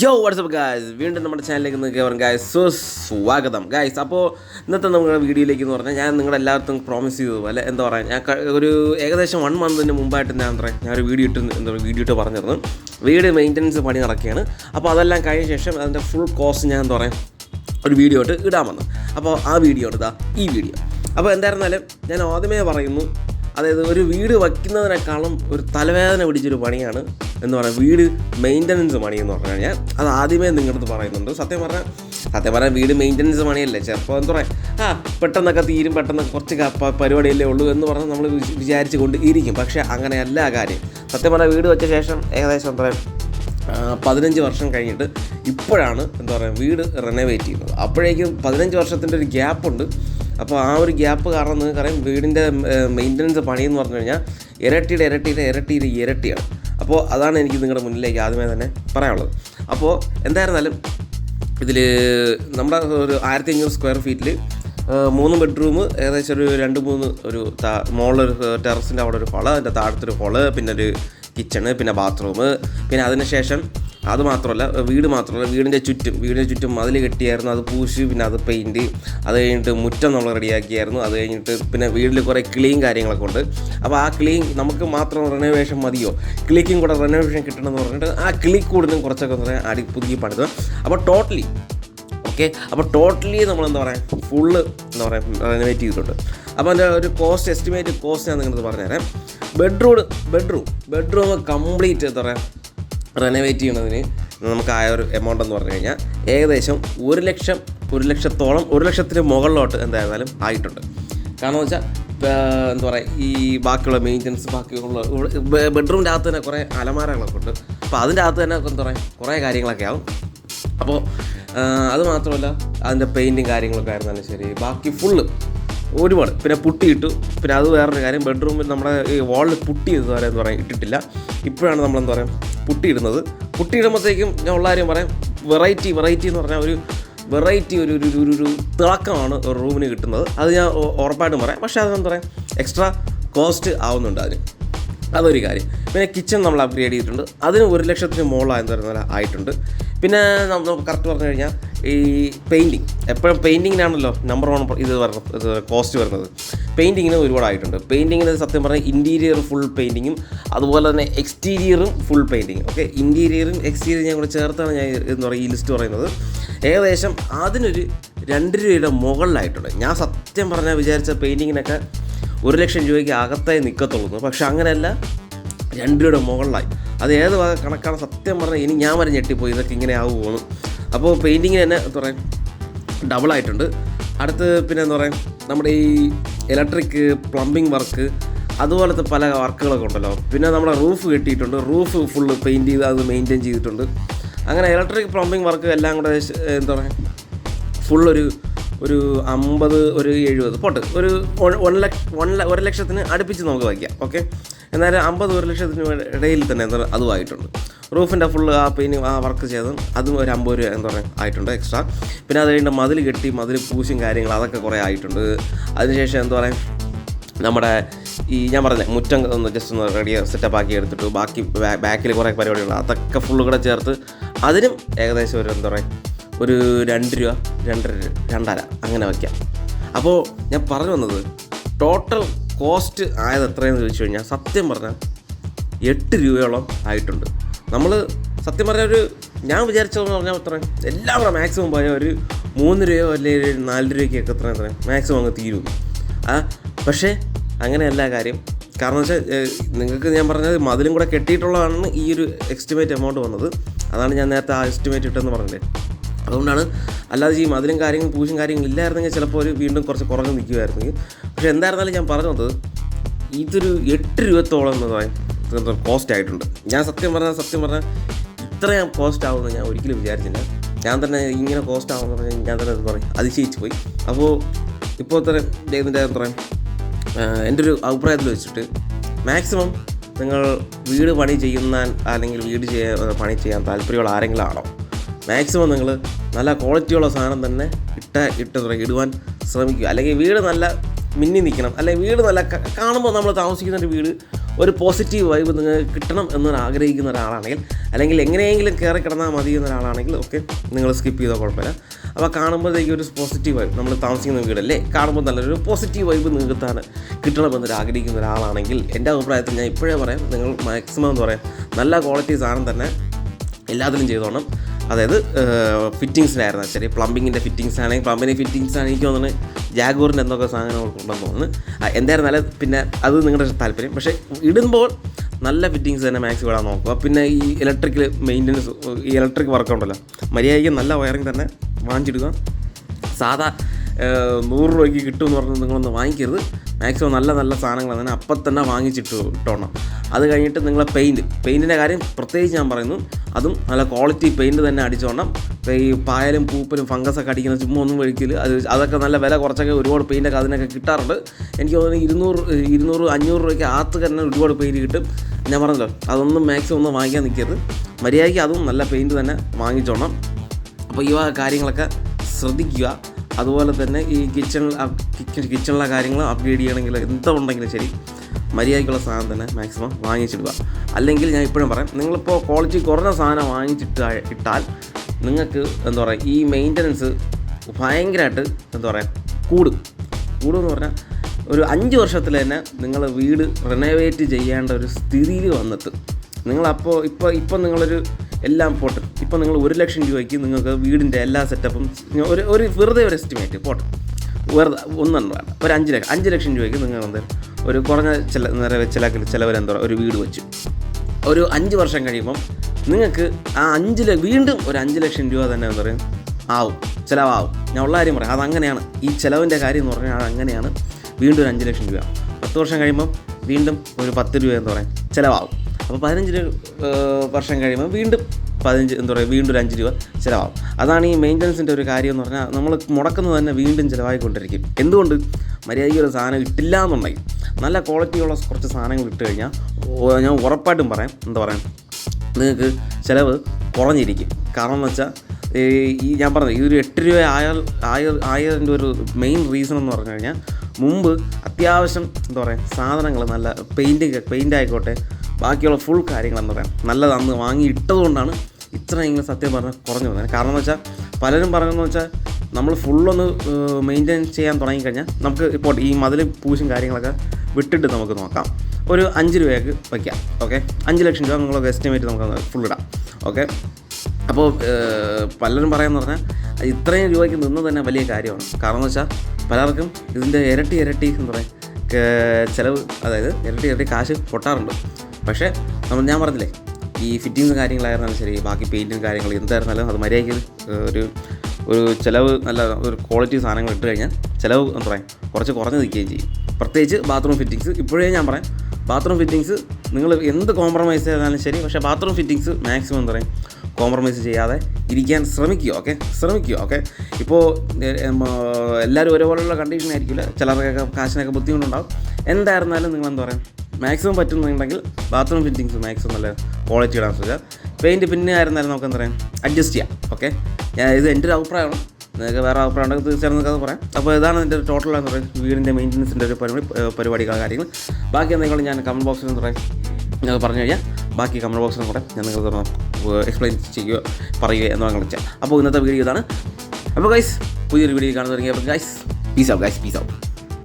യോ WhatsApp guys വീണ്ടും നമ്മുടെ ചാനലിലേക്ക് നിങ്ങൾക്ക് ഗായ്സ് സോ സ്വാഗതം. ഗായ്സ് അപ്പോൾ ഇന്നത്തെ നമ്മുടെ വീഡിയോയിലേക്ക് എന്ന് പറഞ്ഞാൽ ഞാൻ നിങ്ങളുടെ എല്ലാവർക്കും പ്രോമിസ് ചെയ്തു. പോലെ എന്താ പറയുക ഞാൻ ഒരു ഏകദേശം വൺ മന്തിന് മുമ്പായിട്ട് ഞാൻ പറയാം ഞാൻ ഒരു വീഡിയോ ഇട്ട് എന്താ പറയുക വീഡിയോ ഇട്ട് പറഞ്ഞിരുന്നു. വീട് മെയിന്റനൻസ് പണി നടക്കുകയാണ്. അപ്പോൾ അതെല്ലാം കഴിഞ്ഞ ശേഷം അതിന്റെ ഫുൾ കോസ്റ്റ് ഞാൻ എന്താ പറയുക ഒരു വീഡിയോ ഇട്ട് ഇടാൻ വന്നു. അപ്പോൾ ആ വീഡിയോ ഇതാ ഈ വീഡിയോ അപ്പോൾ എന്തായിരുന്നാലും ഞാൻ ആദ്യമേ പറയുന്നു അതായത് ഒരു വീട് വയ്ക്കുന്നതിനേക്കാളും ഒരു തലവേദന പിടിച്ചൊരു പണിയാണ് എന്ന് പറയുന്നത് വീട് മെയിന്റനൻസ് മണി എന്ന് പറഞ്ഞു കഴിഞ്ഞാൽ അത് ആദ്യമേ നിങ്ങളടുത്ത് പറയുന്നുണ്ട്. സത്യം പറഞ്ഞാൽ സത്യം പറഞ്ഞാൽ വീട് മെയിന്റനൻസ് മണിയല്ലേ ചിലപ്പോൾ എന്താ പറയുക ആ പെട്ടെന്നൊക്കെ തീരും പെട്ടെന്ന് കുറച്ച് പരിപാടിയല്ലേ ഉള്ളൂ എന്ന് പറഞ്ഞാൽ നമ്മൾ വിചാരിച്ചു കൊണ്ട് ഇരിക്കും പക്ഷേ അങ്ങനെയല്ല കാര്യം. സത്യം പറഞ്ഞാൽ വീട് വെച്ച ശേഷം ഏകദേശം എന്താ പറയുക പതിനഞ്ച് വർഷം കഴിഞ്ഞിട്ട് ഇപ്പോഴാണ് എന്താ പറയുക വീട് റെനോവേറ്റ് ചെയ്യുന്നത്. അപ്പോഴേക്കും പതിനഞ്ച് വർഷത്തിന്റെ ഒരു ഗ്യാപ്പുണ്ട് അപ്പോൾ ആ ഒരു ഗ്യാപ്പ് കാരണം നിങ്ങൾക്കറിയാം വീടിന്റെ മെയിന്റനൻസ് പണിയെന്ന് പറഞ്ഞു കഴിഞ്ഞാൽ ഇരട്ടിയുടെ ഇരട്ടിയുടെ ഇരട്ടിയുടെ ഇരട്ടിയാണ്. അപ്പോൾ അതാണ് എനിക്ക് നിങ്ങളുടെ മുന്നിലേക്ക് ആദ്യമേ തന്നെ പറയാനുള്ളത്. അപ്പോൾ എന്തായിരുന്നാലും ഇതിൽ നമ്മുടെ ഒരു ആയിരത്തി അഞ്ഞൂറ് സ്ക്വയർ ഫീറ്റിൽ മൂന്ന് ബെഡ്റൂം ഏകദേശം ഒരു രണ്ട് മൂന്ന് ഒരു താ- മുകളിലൊരു ടെറസിന്റെ അവിടെ ഒരു ഹോൾ അതിന്റെ താഴത്തൊരു ഹോൾ പിന്നെ ഒരു കിച്ചണ് പിന്നെ ബാത്റൂം പിന്നെ അതിനുശേഷം അത് മാത്രമല്ല വീട് മാത്രമല്ല വീടിന്റെ ചുറ്റും വീടിന്റെ ചുറ്റും മതിൽ കെട്ടിയായിരുന്നു അത് പൂശി പിന്നെ അത് പെയിന്റ് അത് കഴിഞ്ഞിട്ട് മുറ്റം നമ്മൾ റെഡിയാക്കിയായിരുന്നു അത് കഴിഞ്ഞിട്ട് പിന്നെ വീട്ടിൽ കുറേ ക്ലീൻ കാര്യങ്ങളൊക്കെ ഉണ്ട്. അപ്പോൾ ആ ക്ലീൻ നമുക്ക് മാത്രം റെനോവേഷൻ മതിയോ? ക്ലിക്കും കൂടെ റെനോവേഷൻ കിട്ടണമെന്ന് പറഞ്ഞിട്ട് ആ ക്ലിക്ക് കൂടുതലും കുറച്ചൊക്കെ അടി പുതുക്കി പണിത്. അപ്പോൾ ടോട്ടലി ഓക്കെ അപ്പോൾ ടോട്ടലി നമ്മൾ എന്താ പറയുക ഫുള്ള് എന്താ പറയുക റെനോവേറ്റ് ചെയ്തിട്ടുണ്ട്. അപ്പോൾ അതിന്റെ ഒരു കോസ്റ്റ് എസ്റ്റിമേറ്റ് കോസ്റ്റ് ഞാൻ നിങ്ങളത് പറഞ്ഞുതരാം. ബെഡ്റൂം ബെഡ്റൂം ബെഡ്റൂം കംപ്ലീറ്റ് എന്താ പറയുക റെനോവേറ്റ് ചെയ്യുന്നതിന് നമുക്ക് ആയ ഒരു എമൗണ്ട് എന്ന് പറഞ്ഞു കഴിഞ്ഞാൽ ഏകദേശം ഒരു ലക്ഷം ഒരു ലക്ഷത്തോളം ഒരു ലക്ഷത്തിന് മുകളിലോട്ട് എന്തായിരുന്നാലും ആയിട്ടുണ്ട്. കാരണം വെച്ചാൽ എന്താ പറയുക ഈ ബാക്കിയുള്ള മെയിന്റനൻസ് ബാക്കിയുള്ള ബെഡ്റൂമിന്റെ അകത്ത് തന്നെ കുറേ അലമാരകളൊക്കെ ഉണ്ട്. അപ്പോൾ അതിന്റെ അകത്ത് തന്നെ എന്താ പറയുക കുറേ കാര്യങ്ങളൊക്കെ ആവും. അപ്പോൾ അത് മാത്രമല്ല അതിന്റെ പെയിന്റും കാര്യങ്ങളൊക്കെ ആയിരുന്നാലും ശരി ബാക്കി ഫുള്ള് ഒരുപാട്. പിന്നെ പുട്ടിയിട്ടു പിന്നെ അത് വേറൊരു കാര്യം ബെഡ്റൂമിൽ നമ്മുടെ ഈ വാളിൽ പുട്ടി എന്ന് പറയുക ഇട്ടിട്ടില്ല. ഇപ്പോഴാണ് നമ്മൾ എന്താ പറയുക പുട്ടി പുട്ടിയിടുമ്പോഴത്തേക്കും ഞാൻ ഉള്ള കാര്യം പറയാം. വെറൈറ്റി വെറൈറ്റി എന്ന് പറഞ്ഞാൽ ഒരു വെറൈറ്റി ഒരു ഒരു ഒരു- ഒരു തിളക്കമാണ് ഒരു റൂമിന് കിട്ടുന്നത്. അത് ഞാൻ ഉറപ്പായിട്ടും പറയാം. പക്ഷേ അതെന്താ പറയുക എക്സ്ട്രാ കോസ്റ്റ് ആവുന്നുണ്ട് അതിന്. അതൊരു കാര്യം. പിന്നെ കിച്ചൺ നമ്മൾ അപ്ഗ്രേഡ് ചെയ്തിട്ടുണ്ട്. അതിന് ഒരു ലക്ഷത്തിന് മുകളിലായി പറയുന്ന ആയിട്ടുണ്ട്. പിന്നെ നമ്മൾ കറക്റ്റ് പറഞ്ഞു കഴിഞ്ഞാൽ ഈ പെയിന്റിങ് എപ്പോഴും പെയിന്റിങ്ങിനാണല്ലോ നമ്പർ വൺ ഇത് വരുന്നത് കോസ്റ്റ് വരുന്നത് പെയിന്റിങ്ങിന് ഒരുപാടായിട്ടുണ്ട്. പെയിന്റിങ്ങിന് സത്യം പറഞ്ഞാൽ ഇന്റീരിയർ ഫുൾ പെയിന്റിങ്ങും അതുപോലെ തന്നെ എക്സ്റ്റീരിയറും ഫുൾ പെയിന്റിങ് ഓക്കെ ഇന്റീരിയറും എക്സ്റ്റീരിയറും ഞാൻ കൂടെ ചേർത്താണ് ഞാൻ എന്ന് പറയുക ഈ ലിസ്റ്റ് പറയുന്നത്. ഏകദേശം അതിനൊരു രണ്ട് രൂപയുടെ മുകളിലായിട്ടുണ്ട്. ഞാൻ സത്യം പറഞ്ഞാൽ വിചാരിച്ച പെയിന്റിങ്ങിനൊക്കെ ഒരു ലക്ഷം രൂപയ്ക്ക് അകത്തായി നിൽക്കത്തുള്ളൂ പക്ഷെ അങ്ങനെയല്ല രണ്ട് രൂപയുടെ മുകളിലായി. അത് ഏത് വക കണക്കാണ് സത്യം പറഞ്ഞാൽ ഇനി ഞാൻ വരെ ഞെട്ടിപ്പോയി. ഇതൊക്കെ ഇങ്ങനെ ആവുമെന്ന്. അപ്പോൾ പെയിന്റിങ്ങിന് തന്നെ എന്താ പറയുക ഡബിൾ ആയിട്ടുണ്ട്. അടുത്ത് പിന്നെ എന്താ പറയുക നമ്മുടെ ഈ ഇലക്ട്രിക് പ്ലംബിംഗ് വർക്ക് അതുപോലത്തെ പല വർക്കുകളൊക്കെ ഉണ്ടല്ലോ. പിന്നെ നമ്മുടെ റൂഫ് കെട്ടിയിട്ടുണ്ട്. റൂഫ് ഫുള്ള് പെയിന്റ് ചെയ്ത് അത് മെയിന്റെയിൻ ചെയ്തിട്ടുണ്ട്. അങ്ങനെ ഇലക്ട്രിക് പ്ലംബിംഗ് വർക്ക് എല്ലാം കൂടെ എന്താ പറയുക ഫുൾ ഒരു അമ്പത് ഒരു എഴുപത്. പോട്ട് ഒരു വൺ ലക്ഷ വൺ ഒരു ലക്ഷത്തിന് അടുപ്പിച്ച് നമുക്ക് വായിക്കാം ഓക്കെ എന്നാലും അമ്പത് ഒരു ലക്ഷത്തിന് ഇട- ഇടയിൽ തന്നെ എന്താ പറയുക അതുമായിട്ടുണ്ട് റൂഫിന്റെ ഫുൾ ആ പെയിന് ആ വർക്ക് ചെയ്തതും അതും ഒരു അമ്പത് രൂപ എന്താ പറയുക ആയിട്ടുണ്ട് എക്സ്ട്രാ പിന്നെ അത് കഴിഞ്ഞിട്ട് മതിൽ കെട്ടി മതിൽ പൂശും കാര്യങ്ങൾ അതൊക്കെ കുറേ ആയിട്ടുണ്ട്. അതിനുശേഷം എന്താ പറയുക നമ്മുടെ ഈ ഞാൻ പറഞ്ഞ മുറ്റം ഒന്ന് ജസ്റ്റ് ഒന്ന് റെഡി സെറ്റപ്പ് ആക്കി എടുത്തിട്ട്. ബാക്കി ബാക്കിൽ കുറേ പരിപാടികൾ അതൊക്കെ ഫുള്ള് കൂടെ ചേർത്ത് അതിനും ഏകദേശം ഒരു എന്താ പറയുക ഒരു രണ്ട് രൂപ രണ്ടര രണ്ടര അങ്ങനെ വയ്ക്കാം. അപ്പോൾ ഞാൻ പറഞ്ഞു വന്നത് ടോട്ടൽ കോസ്റ്റ് ആയത് എത്രയെന്ന് ചോദിച്ചു കഴിഞ്ഞാൽ സത്യം പറഞ്ഞാൽ എട്ട് രൂപയോളം ആയിട്ടുണ്ട്. നമ്മൾ സത്യം പറഞ്ഞാൽ ഒരു ഞാൻ വിചാരിച്ചതെന്ന് പറഞ്ഞാൽ അത്ര എല്ലാം കൂടെ മാക്സിമം പോയാൽ ഒരു മൂന്ന് രൂപയോ അല്ലെങ്കിൽ നാല് രൂപയ്ക്കൊക്കെ എത്ര എത്ര മാക്സിമം അങ്ങ് തീരും. ആ പക്ഷേ അങ്ങനെയല്ല കാര്യം. കാരണം വെച്ചാൽ നിങ്ങൾക്ക് ഞാൻ പറഞ്ഞത് മതിലും കൂടെ കെട്ടിയിട്ടുള്ളതാണ് ഈ ഒരു എസ്റ്റിമേറ്റ് എമൗണ്ട് വന്നത്. അതാണ് ഞാൻ നേരത്തെ ആ എസ്റ്റിമേറ്റ് ഇട്ടെന്ന് പറഞ്ഞത്. അതുകൊണ്ടാണ് അല്ലാതെ ഈ അതിലും കാര്യങ്ങൾ പൂശും കാര്യങ്ങളും ഇല്ലായിരുന്നെങ്കിൽ ചിലപ്പോൾ ഒരു വീണ്ടും കുറച്ച് കുറഞ്ഞ് നിൽക്കുമായിരുന്നെങ്കിൽ പക്ഷേ എന്തായിരുന്നാലും ഞാൻ പറഞ്ഞു ഇതൊരു എട്ട് രൂപത്തോളം എന്ന് കോസ്റ്റ് ആയിട്ടുണ്ട്. ഞാൻ സത്യം പറഞ്ഞാൽ സത്യം പറഞ്ഞാൽ ഇത്രയും കോസ്റ്റ് ആവുമെന്ന് ഞാൻ ഒരിക്കലും വിചാരിച്ചില്ല. ഞാൻ തന്നെ ഇങ്ങനെ കോസ്റ്റ് ആവുമെന്ന് പറഞ്ഞാൽ ഞാൻ തന്നെ അത് പറയും അതിശയിച്ച് പോയി. അപ്പോൾ ഇപ്പോൾ ഇത്ര ഇതിന്റെ അത്ര എന്റെ ഒരു അഭിപ്രായത്തിൽ വെച്ചിട്ട് മാക്സിമം നിങ്ങൾ വീട് പണി ചെയ്യുന്ന അല്ലെങ്കിൽ വീട് ചെയ്യാൻ പണി ചെയ്യാൻ താല്പര്യമുള്ള ആരെങ്കിലും ആണോ? മാക്സിമം നിങ്ങൾ നല്ല ക്വാളിറ്റിയുള്ള സാധനം തന്നെ ഇട്ട ഇട്ട് ഇടുവാൻ ശ്രമിക്കുക. അല്ലെങ്കിൽ വീട് നല്ല മിന്നി നിൽക്കണം. അല്ലെങ്കിൽ വീട് നല്ല കാണുമ്പോൾ നമ്മൾ താമസിക്കുന്ന ഒരു വീട് ഒരു പോസിറ്റീവ് വൈബ് നിങ്ങൾക്ക് കിട്ടണം എന്ന് ആഗ്രഹിക്കുന്ന ഒരാളാണെങ്കിൽ അല്ലെങ്കിൽ എങ്ങനെയെങ്കിലും കയറി കിടന്നാൽ മതി എന്ന ഒരാളാണെങ്കിൽ ഓക്കെ നിങ്ങൾ സ്കിപ്പ് ചെയ്താൽ കുഴപ്പമില്ല. അപ്പോൾ കാണുമ്പോഴത്തേക്ക് ഒരു പോസിറ്റീവ് വൈബ് നമ്മൾ താമസിക്കുന്ന വീടല്ലേ? കാണുമ്പോൾ നല്ലൊരു പോസിറ്റീവ് വൈബ് നിങ്ങൾക്ക് എന്നൊരു ആഗ്രഹിക്കുന്ന ഒരാളാണെങ്കിൽ എന്റെ അഭിപ്രായത്തിൽ ഞാൻ ഇപ്പോഴേ പറയാം. നിങ്ങൾ മാക്സിമം എന്ന് പറയാം. നല്ല ക്വാളിറ്റി സാധനം തന്നെ എല്ലാത്തിലും ചെയ്തോണം. അതായത് ഫിറ്റിങ്സിനായിരുന്നു ശരി പ്ലംബിങ്ങിന്റെ ഫിറ്റിങ്സ് ആണെങ്കിൽ പ്ലംബിന്റെ ഫിറ്റിങ്സ് ആണ് എനിക്ക് തോന്നുന്നത് ജാഗോറിന്റെ എന്തൊക്കെ സാധനങ്ങൾ ഉണ്ടെന്ന് തോന്നുന്നു. എന്തായിരുന്നാലും പിന്നെ അത് നിങ്ങളുടെ താല്പര്യം. പക്ഷേ ഇടുമ്പോൾ നല്ല ഫിറ്റിങ്സ് തന്നെ മാക്സ് വിടാൻ നോക്കുക. പിന്നെ ഈ ഇലക്ട്രിക്കൽ മെയിന്റനൻസ് ഈ ഇലക്ട്രിക് വർക്ക് ഉണ്ടല്ലോ. മര്യാദയ്ക്ക് നല്ല വയറിങ് തന്നെ വാങ്ങിച്ചിടുക. സാധാ നൂറ് രൂപയ്ക്ക് കിട്ടുമെന്ന് പറഞ്ഞ് നിങ്ങളൊന്ന് വാങ്ങിക്കരുത്. മാക്സിമം നല്ല നല്ല സാധനങ്ങൾ അങ്ങനെ അപ്പം തന്നെ വാങ്ങിച്ചിട്ട് ഇട്ടോണം. അത് കഴിഞ്ഞിട്ട് നിങ്ങളെ പെയിന്റ് പെയിന്റിന്റെ കാര്യം പ്രത്യേകിച്ച് ഞാൻ പറയുന്നു. അതും നല്ല ക്വാളിറ്റി പെയിന്റ് തന്നെ അടിച്ചോണം. ഈ പായലും പൂപ്പലും ഫംഗസൊക്കെ അടിക്കുന്ന ചുമ്മാ ഒന്നും ഒഴിക്കില്ല അത് അതൊക്കെ നല്ല വില കുറച്ചൊക്കെ ഒരുപാട് പെയിന്റൊക്കെ അതിനൊക്കെ കിട്ടാറുണ്ട്. എനിക്ക് തോന്നുന്നു ഇരുന്നൂറ് ഇരുന്നൂറ് അഞ്ഞൂറ് രൂപയ്ക്ക് ആത്ത് തന്നെ ഒരുപാട് പെയിന്റ് കിട്ടും. ഞാൻ പറഞ്ഞല്ലോ അതൊന്നും മാക്സിമം ഒന്നും വാങ്ങിക്കാൻ നിൽക്കരുത്. മര്യാദയ്ക്ക് അതും നല്ല പെയിന്റ് തന്നെ വാങ്ങിച്ചോണം. അപ്പോൾ ഈ കാര്യങ്ങളൊക്കെ ശ്രദ്ധിക്കുക. അതുപോലെ തന്നെ ഈ കിച്ചണിൽ കിച്ചണിലെ കാര്യങ്ങൾ അപ്ഗ്രേഡ് ചെയ്യണമെങ്കിൽ എന്തുണ്ടെങ്കിലും ശരി മര്യാദയ്ക്കുള്ള സാധനം തന്നെ മാക്സിമം വാങ്ങിച്ചിടുക. അല്ലെങ്കിൽ ഞാൻ ഇപ്പോഴും പറയാം നിങ്ങളിപ്പോൾ ക്വാളിറ്റി കുറഞ്ഞ സാധനം വാങ്ങിച്ചിട്ട് ഇട്ടാൽ നിങ്ങൾക്ക് എന്താ പറയുക ഈ മെയിന്റനൻസ് ഭയങ്കരമായിട്ട് എന്താ പറയുക കൂടും. കൂടുമെന്ന് പറഞ്ഞാൽ ഒരു അഞ്ച് വർഷത്തിൽ തന്നെ നിങ്ങൾ വീട് റിനോവേറ്റ് ചെയ്യേണ്ട ഒരു സ്ഥിതിയിൽ വന്നിട്ട് നിങ്ങളപ്പോൾ ഇപ്പോൾ ഇപ്പം നിങ്ങളൊരു എല്ലാം പോട്ടെ. ഇപ്പം നിങ്ങൾ ഒരു ലക്ഷം രൂപയ്ക്ക് നിങ്ങൾക്ക് വീടിന്റെ എല്ലാ സെറ്റപ്പും ഒരു ഒരു വെറുതെ ഒരു എസ്റ്റിമേറ്റ് പോട്ടെ. വെറുതെ ഒന്നും വേണ്ട. ഒരു അഞ്ച് ലക്ഷം അഞ്ച് ലക്ഷം രൂപയ്ക്ക് നിങ്ങൾ എന്താ ഒരു കുറഞ്ഞ ചില നിറ ചിലക്കിൽ ചിലവർ എന്താ പറയുക ഒരു വീട് വെച്ചു. ഒരു അഞ്ച് വർഷം കഴിയുമ്പം നിങ്ങൾക്ക് ആ അഞ്ച് വീണ്ടും ഒരു അഞ്ച് ലക്ഷം രൂപ തന്നെ എന്താ പറയുക ആവും. ചിലവാവും. ഞാൻ ഉള്ള കാര്യം പറയാം. അതങ്ങനെയാണ് ഈ ചിലവിന്റെ കാര്യം എന്ന് പറഞ്ഞാൽ അതങ്ങനെയാണ് വീണ്ടും ഒരു അഞ്ച് ലക്ഷം രൂപ. പത്ത് വർഷം കഴിയുമ്പം വീണ്ടും ഒരു പത്ത് രൂപ എന്ന് പറയാം. ചിലവാകും അപ്പോൾ പതിനഞ്ച് വർഷം കഴിയുമ്പോൾ വീണ്ടും പതിനഞ്ച് എന്താ പറയുക വീണ്ടും ഒരു അഞ്ച് രൂപ ചിലവാകും. അതാണ് ഈ മെയിന്റനൻസിന്റെ ഒരു കാര്യം എന്ന് പറഞ്ഞാൽ നമ്മൾ മുടക്കുന്നത് തന്നെ വീണ്ടും ചിലവായിക്കൊണ്ടിരിക്കും. എന്തുകൊണ്ട്? മര്യാദയ്ക്ക് ഒരു സാധനം ഇട്ടില്ല എന്നുണ്ടെങ്കിൽ. നല്ല ക്വാളിറ്റിയുള്ള കുറച്ച് സാധനങ്ങൾ ഇട്ട് കഴിഞ്ഞാൽ ഞാൻ ഉറപ്പായിട്ടും പറയാം എന്താ പറയുക നിങ്ങൾക്ക് ചിലവ് കുറഞ്ഞിരിക്കും. കാരണം എന്ന് വെച്ചാൽ ഈ ഈ ഞാൻ പറഞ്ഞത് ഈ ഒരു എട്ട് രൂപ ആയാൽ ആയ ആയതിന്റെ ഒരു മെയിൻ റീസൺ എന്ന് പറഞ്ഞു കഴിഞ്ഞാൽ മുമ്പ് അത്യാവശ്യം എന്താ പറയുക സാധനങ്ങൾ നല്ല പെയിന്റ് പെയിന്റ് ആയിക്കോട്ടെ ബാക്കിയുള്ള ഫുൾ കാര്യങ്ങളെന്ന് പറയാം. നല്ലതാണെന്ന് നല്ലത് വാങ്ങി ഇട്ടതുകൊണ്ടാണ് ഇത്രയെങ്കിലും സത്യം പറഞ്ഞാൽ കുറഞ്ഞു വന്നത് കാരണം എന്ന് വെച്ചാൽ പലരും പറഞ്ഞതെന്ന് വെച്ചാൽ നമ്മൾ ഫുള്ളൊന്ന് മെയിന്റെയിൻ ചെയ്യാൻ തുടങ്ങിക്കഴിഞ്ഞാൽ നമുക്ക് ഇപ്പോൾ ഈ മതിൽ പൂശും കാര്യങ്ങളൊക്കെ വിട്ടിട്ട് നമുക്ക് നോക്കാം. ഒരു അഞ്ച് രൂപയ്ക്ക് വയ്ക്കാം. ഓക്കെ? അഞ്ച് ലക്ഷം രൂപ നിങ്ങളൊക്കെ എസ്റ്റിമേറ്റ് നമുക്ക് ഫുൾ ഇടാം. ഓക്കെ? അപ്പോൾ പലരും പറയാമെന്ന് പറഞ്ഞാൽ ഇത്രയും രൂപയ്ക്ക് നിന്ന് തന്നെ വലിയ കാര്യമാണ്. കാരണം എന്ന് വെച്ചാൽ പലർക്കും ഇതിന്റെ ഇരട്ടി ഇരട്ടി എന്ന് പറയുക ചിലവ് അതായത് ഇരട്ടി ഇരട്ടി കാശ് പൊട്ടാറുണ്ട്. പക്ഷേ നമ്മൾ ഞാൻ പറഞ്ഞില്ലേ ഈ ഫിറ്റിങ്സ് കാര്യങ്ങളായിരുന്നാലും ശരി ബാക്കി പെയിന്റും കാര്യങ്ങൾ എന്തായിരുന്നാലും അത് മര്യാദയ്ക്ക് ഒരു ഒരു ചിലവ് നല്ല ഒരു ക്വാളിറ്റി സാധനങ്ങൾ ഇട്ട് കഴിഞ്ഞാൽ ചിലവ് എന്താ പറയുക കുറച്ച് കുറഞ്ഞ് നിൽക്കുകയും ചെയ്യും. പ്രത്യേകിച്ച് ബാത്റൂം ഫിറ്റിങ്സ് ഇപ്പോഴേ ഞാൻ പറയാം ബാത്റൂം ഫിറ്റിങ്സ് നിങ്ങൾ എന്ത് കോംപ്രമൈസ് ചെയ്താലും ശരി പക്ഷേ ബാത്റൂം ഫിറ്റിങ്സ് മാക്സിമം എന്താ പറയുക കോംപ്രമൈസ് ചെയ്യാതെ ഇരിക്കാൻ ശ്രമിക്കുക ഓക്കെ ശ്രമിക്കുക ഓക്കെ ഇപ്പോൾ എല്ലാവരും ഒരുപോലെയുള്ള കണ്ടീഷൻ ആയിരിക്കില്ല ചിലർക്കൊക്കെ കാശിനൊക്കെ ബുദ്ധിമുട്ടുണ്ടാകും എന്തായിരുന്നാലും നിങ്ങൾ എന്താ പറയുക മാക്സിമം പറ്റുന്നുണ്ടെങ്കിൽ ബാത്റൂം ഫിറ്റിങ്സ് മാക്സിമം നല്ല ക്വാളിറ്റി ഇടാൻ ശ്രമിക്കുക പെയിന്റ് പിന്നെ ആയിരുന്നാലും നമുക്ക് എന്താ പറയുക അഡ്ജസ്റ്റ് ചെയ്യാം ഓക്കെ ഞാൻ ഇത് എന്റെ ഒരു അഭിപ്രായമാണ്. നിങ്ങൾക്ക് വേറെ അഭിപ്രായം ഉണ്ടെങ്കിൽ തീർച്ചയായും നിങ്ങൾക്ക് അത് പറയാം. അപ്പോൾ ഇതാണ് എന്റെ ടോട്ടൽ എന്ന് പറയുന്നത് വീടിന്റെ മെയിന്റനൻസിന്റെ ഒരു പരിപാടി പരിപാടികളുടെ കാര്യങ്ങൾ ബാക്കി എന്തെങ്കിലും ഞാൻ കമന്റ് ബോക്സിൽ എന്ന് പറയാം? നിങ്ങൾക്ക് പറഞ്ഞു കഴിഞ്ഞാൽ ബാക്കി കമന്റ് ബോക്സിൽ കൂടെ ഞാൻ നിങ്ങൾക്ക് എക്സ്പ്ലെയിൻ ചെയ്യുക പറയുക എന്ന് നിങ്ങൾ ചെയ്യാം. അപ്പോൾ ഇന്നത്തെ വീഡിയോ ഇതാണ്. അപ്പോൾ ഗൈസ് പുതിയൊരു വീഡിയോ കാണുന്ന തുടങ്ങിയപ്പോൾ guys peace out guys peace out